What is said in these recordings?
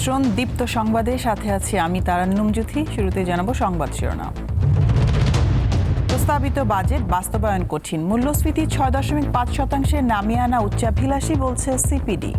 আমন্ত্রণ দীপ্ত সংবাদে। সাথে আছি আমি তারান্নুম জুথি শুরুতে জানাব সংবাদ শিরোনাম। প্রস্তাবিত বাজেট বাস্তবায়ন কঠিন। মূল্যস্ফীতি ছয় দশমিক পাঁচ শতাংশে নামিয়ে আনা উচ্চাভিলাষী বলছে সিপিডি।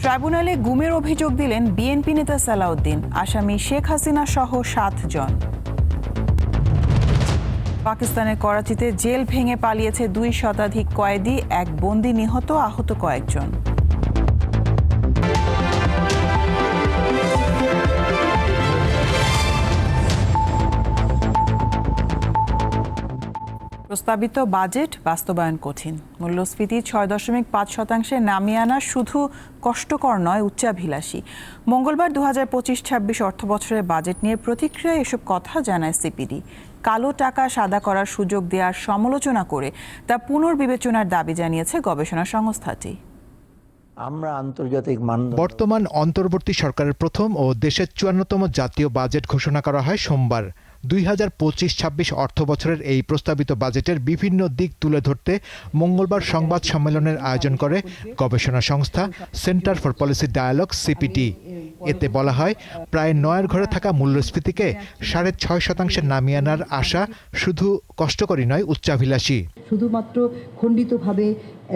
ট্রাইব্যুনালে গুমের অভিযোগ দিলেন বিএনপি নেতা সালাউদ্দিন। আসামি শেখ হাসিনা সহ সাত জন। পাকিস্তানের করাচিতে জেল ভেঙে পালিয়েছে দুই শতাধিক কয়েদি। এক বন্দি নিহত, আহত কয়েকজন। প্রস্তাবিত বাজেট বাস্তবায়ন কঠিন। মূল্যস্ফীতি ছয় দশমিক পাঁচ শতাংশে নামিয়ে আনা শুধু কষ্টকর নয় উচ্চাভিলাষী। মঙ্গলবার দু হাজার পঁচিশ ছাব্বিশ অর্থ বছরের বাজেট নিয়ে প্রতিক্রিয়ায় এসব কথা জানায় সিপিডি। কালো টাকা সাদা করার সুযোগ দেওয়ার সমালোচনা করে তা পুনর্বিবেচনার দাবি জানিয়েছে গবেষণা সংস্থাটি। আমরা আন্তর্জাতিক মানদণ্ড বর্তমান অন্তর্বর্তী সরকারের প্রথম ও দেশের চুয়ান্নতম জাতীয় বাজেট ঘোষণা করা হয় সোমবার। দুই হাজার পঁচিশ ছাব্বিশ অর্থ বছরের এই প্রস্তাবিত বাজেটের বিভিন্ন দিক তুলে ধরতে মঙ্গলবার সংবাদ সম্মেলনের আয়োজন করে গবেষণা সংস্থা centre for policy dialogue, CPD. এতে বলা হয়, প্রায় নয়ের ঘরে থাকা মূল্যস্ফীতিকে সাড়ে ছয় শতাংশে নামিয়ে আনার আশা শুধু কষ্টকরই নয়, উচ্চাভিলাষী। শুধুমাত্র খণ্ডিতভাবে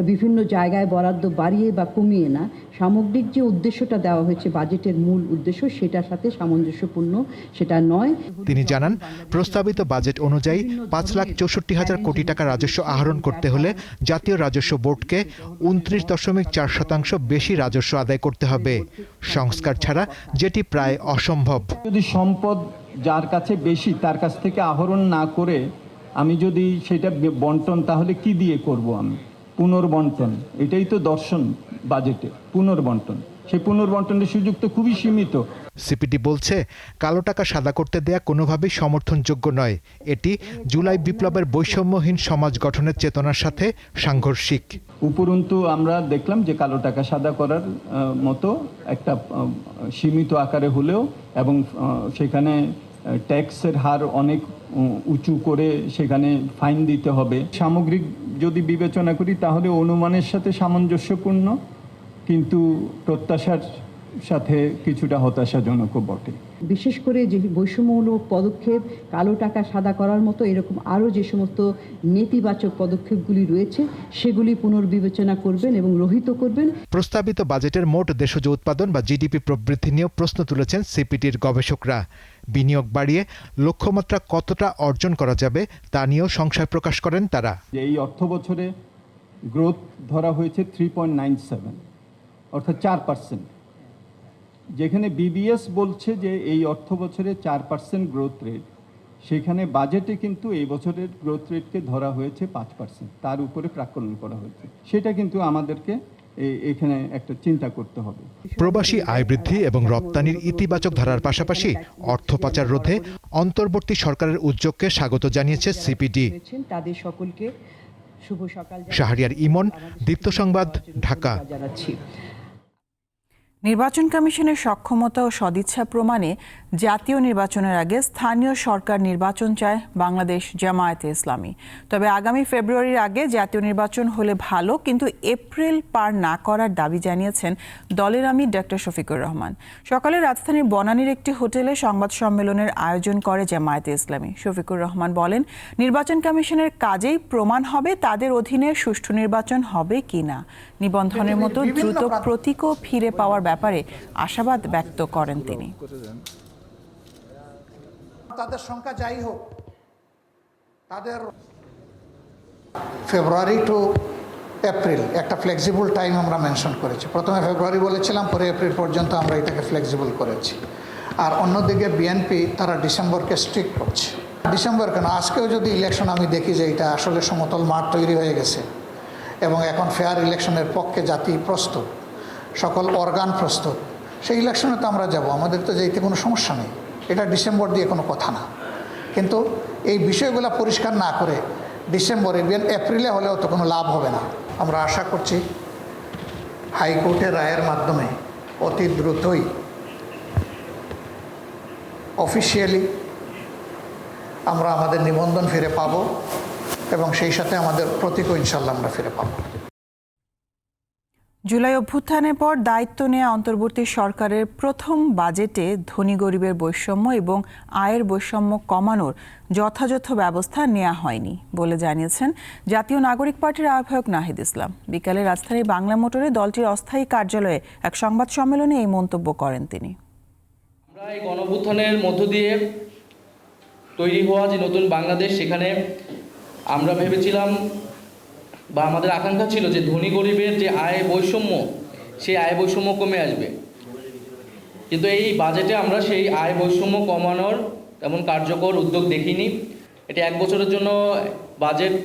বিভিন্ন জায়গায় বরাদ্দ বাড়িয়ে বা কমিয়ে না সামগ্রিক যে উদ্দেশ্যটা দেওয়া হয়েছে বাজেটের মূল উদ্দেশ্য সেটার সাথে সামঞ্জস্যপূর্ণ সেটা নয়। তিনি জানান প্রস্তাবিত বাজেট অনুযায়ী পাঁচ লাখ চৌষট্টি হাজার কোটি টাকা রাজস্ব আহরণ করতে হলে জাতীয় রাজস্ব বোর্ডকে উনত্রিশ দশমিক চার শতাংশ বেশি রাজস্ব আদায় করতে হবে। সংস্কার ছাড়া যেটি প্রায় অসম্ভব। যদি সম্পদ যার কাছে বেশি তার কাছ থেকে আহরণ না করে আমি যদি সেটা বন্টন তাহলে কি দিয়ে করব আমি? পুনর্বন্টন এটাই তো দর্শন বাজেটে পুনর্বন্টন। সেই পুনর্বন্টনের সুযোগ তো খুবই সীমিত। সিপিটি বলছে কালো টাকা সাদা করতে দেয়া কোনোভাবেই সমর্থনযোগ্য নয়। এটি জুলাই বিপ্লবের বৈষম্যহীন সমাজ গঠনের চেতনার সাথে সাংঘর্ষিক। উপরন্তু আমরা দেখলাম যে কালো টাকা সাদা করার মতো একটা সীমিত আকারে হলেও এবং সেখানে ট্যাক্সের হার অনেক উঁচু করে সেখানে ফাইন দিতে হবে। সামগ্রিক যদি বিবেচনা করি তাহলে অনুমানের সাথে সামঞ্জস্যপূর্ণ কিন্তু প্রত্যাশার সাথে কিছুটা হতাশাজনকও বটে। বিশেষ করে যে বৈষম্যমূলক পদক্ষেপ কালো টাকা সাদা করার মতো এরকম আরও যে সমস্ত নেতিবাচক পদক্ষেপগুলি রয়েছে সেগুলি পুনর্বিবেচনা করবেন এবং রহিত করবেন। প্রস্তাবিত বাজেটের মোট দেশজ উৎপাদন বা জিডিপি প্রবৃদ্ধি নিয়েও প্রশ্ন তুলেছেন সিপিটির গবেষকরা। বিনিয়োগ বাড়িয়ে লক্ষ্যমাত্রা কতটা অর্জন করা যাবে তা নিয়েও সংশয় প্রকাশ করেন তারা। এই অর্থ বছরে গ্রোথ ধরা হয়েছে থ্রি পয়েন্ট নাইন সেভেন অর্থাৎ চার পার্সেন্ট যেখানে বিবিএস বলছে যে এই অর্থ বছরে চার পার্সেন্ট গ্রোথ রেট সেখানে বাজেটে কিন্তু এই বছরের গ্রোথ রেটকে ধরা হয়েছে পাঁচ পার্সেন্ট তার উপরে প্রাকলন করা হয়েছে। সেটা কিন্তু আমাদেরকে এখানে একটা চিন্তা করতে হবে। প্রবাসী আয় বৃদ্ধি এবং রপ্তানির ইতিবাচক ধারার পাশাপাশি অর্থ পাচার রোধে অন্তর্বর্তী সরকারের উদ্যোগকে স্বাগত জানিয়েছে সিপিডি। তাদের সকলকে শুভ সকাল। শাহরিয়ার ইমন দীপ্ত সংবাদ ঢাকা। নির্বাচন কমিশনের সক্ষমতা ও সদিচ্ছা প্রমাণে জাতীয় নির্বাচনের আগে স্থানীয় সরকার নির্বাচন চায় বাংলাদেশ জামায়াতে ইসলামী। তবে আগামী ফেব্রুয়ারির আগে জাতীয় নির্বাচন হলে ভালো কিন্তু এপ্রিল পার না করার দাবি জানিয়েছেন দলের আমি ডক্টর শফিকুর রহমান। সকালে রাজধানীর বনানীর একটি হোটেলে সংবাদ সম্মেলনের আয়োজন করে জামায়াতে ইসলামী। শফিকুর রহমান বলেন নির্বাচন কমিশনের কাজেই প্রমাণ হবে তাদের অধীনে সুষ্ঠু নির্বাচন হবে কিনা নিবন্ধনের মতো দ্রুত প্রতীকও ফিরে পাওয়ার ব্যাপারে আশাবাদ ব্যক্ত করেন তিনি। তাদের সংখ্যা যাই হোক, তাদের ফেব্রুয়ারি টু এপ্রিল একটা ফ্লেক্সিবল টাইম আমরা মেনশন করেছি। প্রথমে ফেব্রুয়ারি বলেছিলাম, পরে এপ্রিল পর্যন্ত আমরা এটাকে ফ্লেক্সিবল করেছি। আর অন্যদিকে বিএনপি তারা ডিসেম্বরকে স্ট্রিক্ট করছে। ডিসেম্বর কেন? আজকেও যদি ইলেকশন আমি দেখি যে এটা আসলে সমতল মাঠ তৈরি হয়ে গেছে এবং এখন ফেয়ার ইলেকশনের পক্ষে জাতি প্রস্তুত, সকল অর্গান প্রস্তুত, সেই ইলেকশনে তো আমরা যাব। আমাদের তো যেতে কোনো সমস্যা নেই। এটা ডিসেম্বর দিয়ে কোনো কথা না। কিন্তু এই বিষয়গুলো পরিষ্কার না করে ডিসেম্বরে ইভেন এপ্রিলে হলেও তো কোনো লাভ হবে না। আমরা আশা করছি হাইকোর্টের রায়ের মাধ্যমে অতি দ্রুতই অফিসিয়ালি আমরা আমাদের নিবন্ধন ফিরে পাব এবং সেই সাথে আমাদের প্রতীকও ইনশাল্লাহ আমরা ফিরে পাবো। জুলাই অভ্যুত্থানের পর দায়িত্ব নেওয়া অন্তর্বর্তী সরকারের প্রথম বাজেটে ধনী গরিবের বৈষম্য এবং আয়ের বৈষম্য কমানোর যথাযথ ব্যবস্থা নেওয়া হয়নি বলে জানিয়েছেন জাতীয় নাগরিক পার্টির আহ্বায়ক নাহিদ ইসলাম। বিকালে রাজধানীর বাংলা মোটরে দলটির অস্থায়ী কার্যালয়ে এক সংবাদ সম্মেলনে এই মন্তব্য করেন তিনি। আমরা এই গণঅভ্যুত্থানের মধ্য দিয়ে তৈরি হওয়া যে নতুন বাংলাদেশ, সেখানে আমরা ভেবেছিলাম বা আমাদের আকাঙ্ক্ষা ছিল যে ধনী গরিবের যে আয় বৈষম্য, সেই আয় বৈষম্য কমে আসবে। কিন্তু এই বাজেটে আমরা সেই আয় বৈষম্য কমানোর তেমন কার্যকর উদ্যোগ দেখিনি। এটি এক বছরের জন্য বাজেট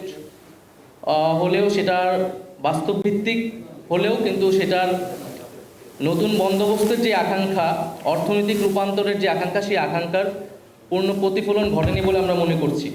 হলেও সেটার বাস্তবভিত্তিক হলেও কিন্তু সেটার নতুন বন্দোবস্তের যে আকাঙ্ক্ষা, অর্থনৈতিক রূপান্তরের যে আকাঙ্ক্ষা, সেই আকাঙ্ক্ষার পূর্ণ প্রতিফলন ঘটেনি বলে আমরা মনে করছি।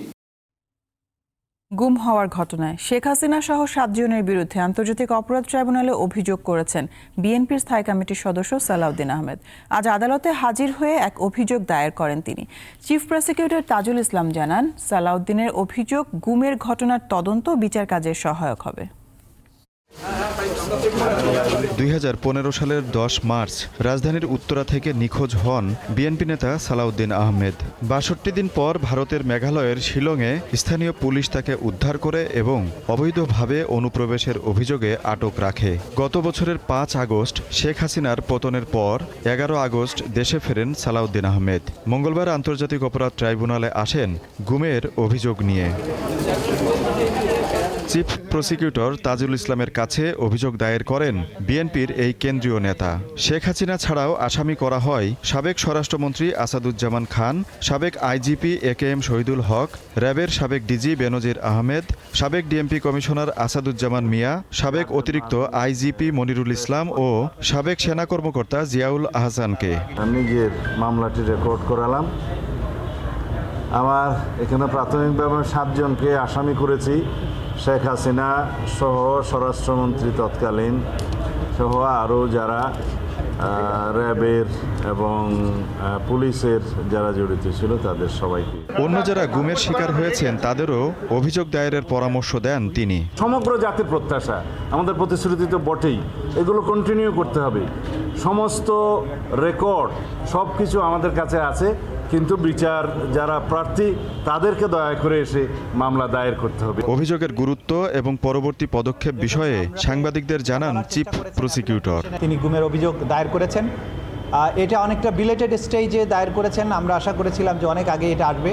গুম হওয়ার ঘটনায়। শেখ হাসিনা সহ সাতজনের বিরুদ্ধে আন্তর্জাতিক অপরাধ ট্রাইব্যুনালে অভিযোগ করেছেন বিএনপির স্থায়ী কমিটির সদস্য সালাউদ্দিন আহমেদ। আজ আদালতে হাজির হয়ে এক অভিযোগ দায়ের করেন তিনি। চিফ প্রসিকিউটর তাজুল ইসলাম জানান, সালাউদ্দিনের অভিযোগ গুমের ঘটনার তদন্ত বিচার কাজের সহায়ক হবে। দুই হাজার পনেরো সালের দশ মার্চ রাজধানীর উত্তরা থেকে নিখোঁজ হন বিএনপি নেতা সালাউদ্দিন আহমেদ। বাষট্টি দিন পর ভারতের মেঘালয়ের শিলংয়ে স্থানীয় পুলিশ তাকে উদ্ধার করে এবং অবৈধভাবে অনুপ্রবেশের অভিযোগে আটক রাখে। গত বছরের পাঁচ আগস্ট শেখ হাসিনার পতনের পর এগারো আগস্ট দেশে ফেরেন সালাউদ্দিন আহমেদ। মঙ্গলবার আন্তর্জাতিক অপরাধ ট্রাইব্যুনালে আসেন গুমের অভিযোগ নিয়ে। চিফ প্রসিকিউটর তাজুল ইসলামের কাছে অভিযোগ দায়ের করেন বিএনপির এই কেন্দ্রীয় নেতা। শেখ হাসিনা ছাড়াও আসামি করা হয় সাবেক স্বরাষ্ট্রমন্ত্রী আসাদুজ্জামান খান, সাবেক IGP A K M Shahidul Haque, র্যাবের সাবেক ডিজি বেনজির আহমেদ, সাবেক ডিএমপি কমিশনার আসাদুজ্জামান মিয়া, সাবেক অতিরিক্ত আইজিপি মনিরুল ইসলাম ও সাবেক সেনা কর্মকর্তা জিয়াউল আহসানকে। আমি যে মামলাটি রেকর্ড করালাম। আমার এখানে প্রাথমিকভাবে সাতজনকে আসামি করেছি। শেখ হাসিনা সহ স্বরাষ্ট্রমন্ত্রী তৎকালীন সহ আরও যারা র্যাবের এবং পুলিশের যারা জড়িত ছিল তাদের সবাইকে। অন্য যারা গুমের শিকার হয়েছেন তাদেরও অভিযোগ দায়েরের পরামর্শ দেন তিনি। সমগ্র জাতির প্রত্যাশা আমাদের প্রতিশ্রুতি তো বটেই এগুলো কন্টিনিউ করতে হবে। সমস্ত রেকর্ড সব কিছু আমাদের কাছে আছে কিন্তু বিচার যারা প্রার্থী তাদেরকে দয়া করে এসে মামলা দায়ের করতে হবে। অভিযোগের গুরুত্ব এবং পরবর্তী পদক্ষেপ বিষয়ে সাংবাদিকদের জানান চিফ প্রসিকিউটর। তিনি গুমের অভিযোগ দায়ের করেছেন। এটা অনেকটা বিলেটেড স্টেজে দায়ের করেছেন। আমরা আশা করেছিলাম যে অনেক আগে এটা আসবে।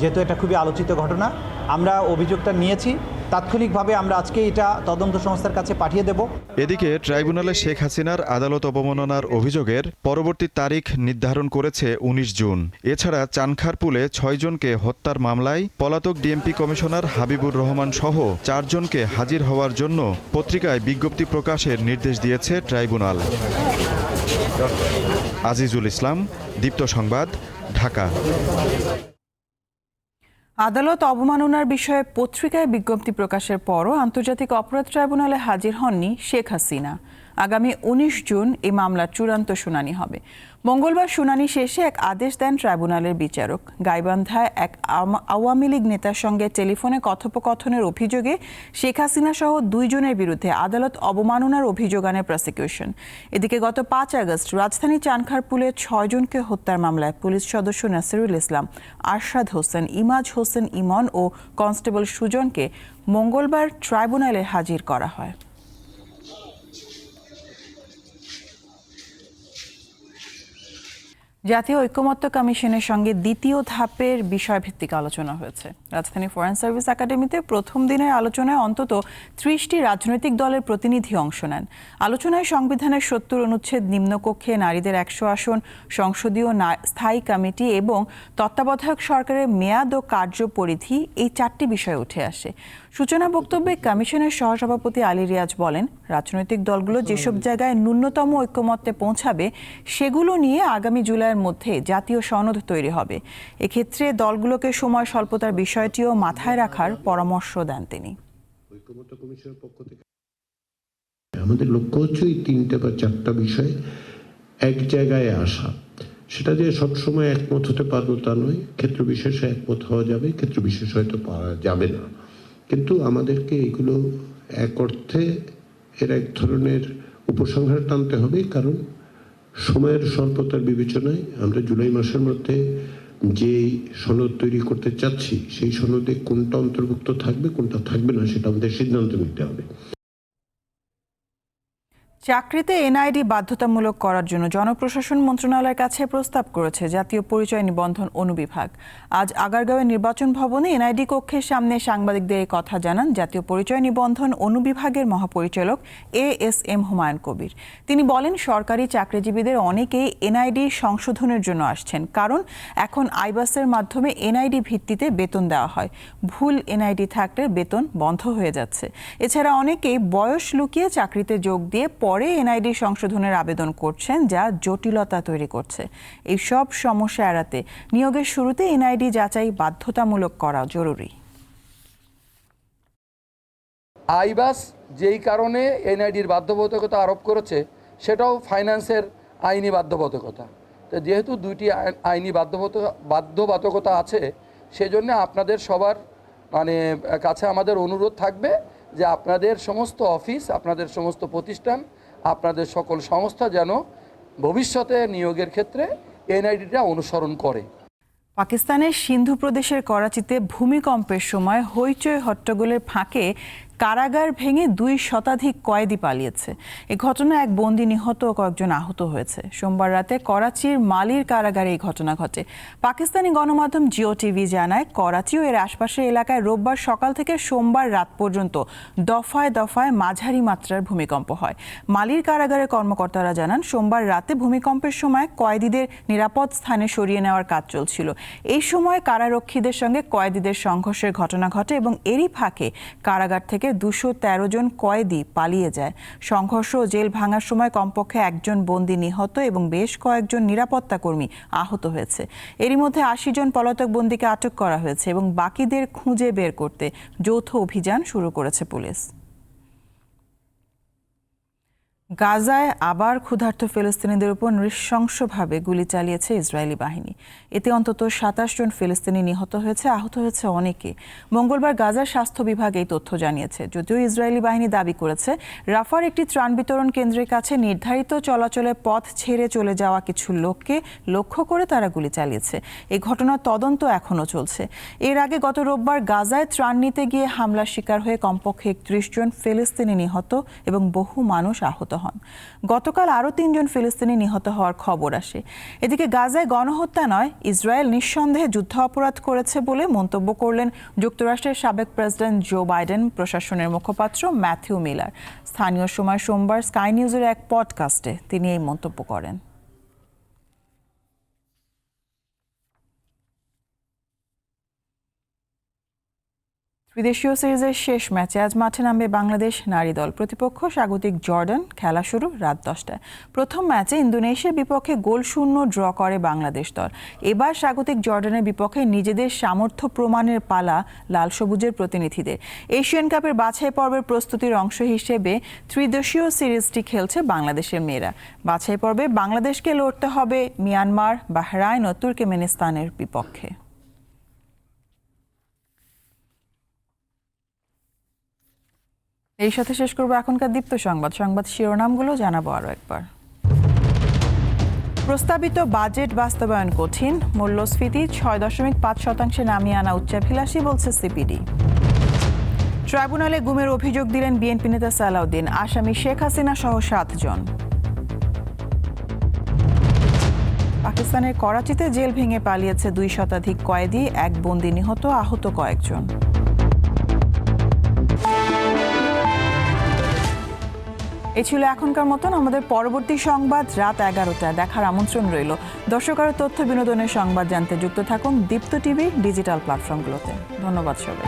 যেহেতু এটা খুবই আলোচিত ঘটনা আমরা অভিযোগটা নিয়েছি। তাৎক্ষণিকভাবে আমরা আজকে এটা তদন্ত সংস্থার কাছে পাঠিয়ে দেব। এদিকে ট্রাইব্যুনালে শেখ হাসিনার আদালত অবমাননার অভিযোগের পরবর্তী তারিখ নির্ধারণ করেছে ১৯ জুন। এছাড়া চানখারপুলে ছয়জনকে হত্যার মামলায় পলাতক ডিএমপি কমিশনার হাবিবুর রহমান সহ চারজনকে হাজির হওয়ার জন্য পত্রিকায় বিজ্ঞপ্তি প্রকাশের নির্দেশ দিয়েছে ট্রাইব্যুনাল। আজিজুল ইসলাম, দীপ্ত সংবাদ, ঢাকা। আদালত অবমাননার বিষয়ে পত্রিকায় বিজ্ঞপ্তি প্রকাশের পরও আন্তর্জাতিক অপরাধ ট্রাইব্যুনালে হাজির হননি শেখ হাসিনা। আগামী উনিশ জুন এই মামলার চূড়ান্ত শুনানি হবে। মঙ্গলবার শুনানি শেষে এক আদেশ দেন ট্রাইব্যুনালের বিচারক। গাইবান্ধায় এক আওয়ামী লীগ নেতার সঙ্গে টেলিফোনে কথোপকথনের অভিযোগে শেখ হাসিনা সহ দুইজনের বিরুদ্ধে আদালত অবমাননার অভিযোগ আনে প্রসিকিউশন। এদিকে গত পাঁচ আগস্ট রাজধানী চানখারপুলে ছয়জনকে হত্যার মামলায় পুলিশ সদস্য নাসিরুল ইসলাম, আরশাদ হোসেন, ইমাজ হোসেন ইমন ও কনস্টেবল সুজনকে মঙ্গলবার ট্রাইব্যুনালে হাজির করা হয়। জাতীয় ঐক্যমত্য কমিশনের সঙ্গে দ্বিতীয় ধাপের বিষয়ভিত্তিক আলোচনা হয়েছে। রাজধানী ফরেন সার্ভিস একাডেমিতে প্রথম দিনের আলোচনায় অন্তত ত্রিশটি রাজনৈতিক দলের প্রতিনিধি অংশ নেন। আলোচনায় সংবিধানের সত্তর অনুচ্ছেদ নিম্নকক্ষে নারীদের একশো আসন, সংসদীয় স্থায়ী কমিটি এবং তত্ত্বাবধায়ক সরকারের মেয়াদ ও কার্যপরিধি এই চারটি বিষয় উঠে আসে। সূচনা বক্তব্যে কমিশনের সহসভাপতি আলী রিয়াজ বলেন, রাজনৈতিক দলগুলো যেসব জায়গায় ন্যূনতম ঐক্যমত্যে পৌঁছাবে, সেগুলো নিয়ে আগামী জুলাইয়ের মধ্যে জাতীয় সনদ তৈরি হবে। এক্ষেত্রে দলগুলোকে সময় স্বল্পতার বিষয়টিও মাথায় রাখার পরামর্শ দেন তিনি। আমাদের লক্ষ্য হচ্ছে এই তিনটে বা চারটা বিষয় এক জায়গায় আসা। সেটা যে সবসময় একমত হতে পারব তা নয়, ক্ষেত্র বিশেষে একমত হওয়া যাবে, ক্ষেত্র বিশেষ হয়তো পাওয়া যাবে না। কিন্তু আমাদেরকে এগুলো এক অর্থে এর এক ধরনের উপসংহার টানতে হবে, কারণ সময়ের স্বল্পতার বিবেচনায় আমরা জুলাই মাসের মধ্যে যেই সনদ তৈরি করতে চাচ্ছি, সেই সনদে কোনটা অন্তর্ভুক্ত থাকবে, কোনটা থাকবে না, সেটা আমাদের সিদ্ধান্ত নিতে হবে। চাকরিতে এনআইডি বাধ্যতামূলক করার জন্য জনপ্রশাসন মন্ত্রণালয়ের কাছে প্রস্তাব করেছে জাতীয় পরিচয় নিবন্ধন অনুবিভাগ। আজ আগারগাঁওয়ের নির্বাচন ভবনে এনআইডি কক্ষের সামনে সাংবাদিকদের কথা জানান জাতীয় পরিচয় নিবন্ধন অনুবিভাগের মহাপরিচালক A S M Humayun Kabir. তিনি বলেন, সরকারি চাকরিজীবীদের অনেকেই এনআইডি সংশোধনের জন্য আসছেন কারণ এখন আইবাসের মাধ্যমে এনআইডি ভিত্তিতে বেতন দেওয়া হয়। ভুল এনআইডি থাকলে বেতন বন্ধ হয়ে যাচ্ছে। এছাড়া অনেকেই বয়স লুকিয়ে চাকরিতে যোগ দিয়ে পরে এনআইডি সংশোধনের আবেদন করছেন যা জটিলতা তৈরি করছে। এই সব সমস্যা এড়াতে নিয়োগের শুরুতে এনআইডি যাচাই বাধ্যতামূলক করা জরুরি। আইবাস যেই কারণে এনআইডির বাধ্যবাধকতা আরোপ করেছে, সেটাও ফাইন্যান্সের আইনি বাধ্যবাধকতা। তো যেহেতু দুইটি আইন- বাধ্যবাধকতা বাধ্যবাধকতা আছে, সেজন্য আপনাদের সবার মানে কাছে আমাদের অনুরোধ থাকবে যে আপনাদের সমস্ত অফিস, আপনাদের সমস্ত প্রতিষ্ঠান আপনাদের সকল সংস্থা যেন ভবিষ্যতে নিয়োগের ক্ষেত্রে এনআইডিটা অনুসরণ করে। পাকিস্তানের সিন্ধু প্রদেশের করাচিতে ভূমিকম্পের সময় হইচই হট্টগোলের ফাঁকে কারাগার ভেঙে দুই শতাধিক কয়েদি পালিয়েছে। এই ঘটনা এক বন্দি নিহত ও কয়েকজন আহত হয়েছে। সোমবার রাতে করাচির মালির কারাগারে এই ঘটনা ঘটে। পাকিস্তানি গণমাধ্যম জিও টিভি জানায় করাচি ও এর আশপাশের এলাকায় রোববার সকাল থেকে সোমবার রাত পর্যন্ত দফায় দফায় মাঝারি মাত্রার ভূমিকম্প হয়। মালির কারাগারের কর্মকর্তারা জানান, সোমবার রাতে ভূমিকম্পের সময় কয়েদিদের নিরাপদ স্থানে সরিয়ে নেওয়ার কাজ চলছিল। এই সময় কারারক্ষীদের সঙ্গে কয়েদিদের সংঘর্ষের ঘটনা ঘটে এবং এরই ফাঁকে কারাগার থেকে দুশো তেরো জন কয়েদি পালিয়ে যায়। সংঘর্ষ ও জেল ভাঙার সময় কমপক্ষে একজন বন্দী নিহত এবং বেশ কয়েকজন নিরাপত্তা কর্মী আহত হয়েছে। এরই মধ্যে আশি জন পলাতক বন্দীকে আটক করা হয়েছে এবং বাকিদের খুঁজে বের করতে যৌথ অভিযান শুরু করেছে পুলিশ। গাজায় আবার ক্ষুধার্ত ফিলিস্তিনিদের উপর নৃশংসভাবে গুলি চালিয়েছে ইসরায়েলি বাহিনী। এতে অন্তত সাতাশ জন ফিলিস্তিনি নিহত হয়েছে, আহত হয়েছে অনেকে। মঙ্গলবার গাজার স্বাস্থ্য বিভাগ এই তথ্য জানিয়েছে। যদিও ইসরায়েলি বাহিনী দাবি করেছে, রাফার একটি ত্রাণ বিতরণ কেন্দ্রের কাছে নির্ধারিত চলাচলের পথ ছেড়ে চলে যাওয়া কিছু লোককে লক্ষ্য করে তারা গুলি চালিয়েছে। এই ঘটনার তদন্ত এখনও চলছে। এর আগে গত রোববার গাজায় ত্রাণ নিতে গিয়ে হামলার শিকার হয়ে কমপক্ষে একত্রিশ জন ফিলিস্তিনি নিহত এবং বহু মানুষ আহত হন। গতকাল আরও তিনজন ফিলিস্তিনি নিহত হওয়ার খবর আসে। এদিকে গাজায় গণহত্যা নয়, ইসরায়েল নিঃসন্দেহে যুদ্ধ অপরাধ করেছে বলে মন্তব্য করলেন যুক্তরাষ্ট্রের সাবেক প্রেসিডেন্ট জো বাইডেন, প্রশাসনের মুখপাত্র ম্যাথিউ মিলার। স্থানীয় সময় সোমবার স্কাই নিউজের এক পডকাস্টে তিনি এই মন্তব্য করেন। ত্রিদেশীয় সিরিজের শেষ ম্যাচে আজ মাঠে নামবে বাংলাদেশ নারী দল। প্রতিপক্ষ স্বাগতিক জর্ডান, খেলা শুরু রাত দশটায়। প্রথম ম্যাচে ইন্দোনেশিয়ার বিপক্ষে গোল শূন্য ড্র করে বাংলাদেশ দল। এবার স্বাগতিক জর্ডানের বিপক্ষে নিজেদের সামর্থ্য প্রমাণের পালা লাল সবুজের প্রতিনিধিদের। এশিয়ান কাপের বাছাই পর্বের প্রস্তুতির অংশ হিসেবে ত্রিদেশীয় সিরিজটি খেলছে বাংলাদেশের মেয়েরা। বাছাই পর্বে বাংলাদেশকে লড়তে হবে মিয়ানমার, বাহরাইন ও তুর্কমেনিস্তানের বিপক্ষে। এই সাথে শেষ করব এখনকার দীপ্ত সংবাদ। সংবাদ শিরোনামগুলো জানাব আরও একবার। প্রস্তাবিত বাজেট বাস্তবায়ন কঠিন, মূল্যস্ফীতি ছয় দশমিক পাঁচ শতাংশে নামিয়ে আনা উচ্চাভিলাষী বলছে সিপিডি। ট্রাইব্যুনালে গুমের অভিযোগ দিলেন বিএনপি নেতা সালাউদ্দিন, আসামি শেখ হাসিনা সহ সাতজন পাকিস্তানের করাচিতে জেল ভেঙে পালিয়েছে দুই শতাধিক কয়েদি, এক বন্দি নিহত, আহত কয়েকজন। এই ছিল এখনকার মতন, আমাদের পরবর্তী সংবাদ রাত এগারোটায়। দেখার আমন্ত্রণ রইল। দর্শক আরও তথ্য বিনোদনের সংবাদ জানতে যুক্ত থাকুন দীপ্ত টিভি ডিজিটাল প্ল্যাটফর্মগুলোতে। ধন্যবাদ সবাই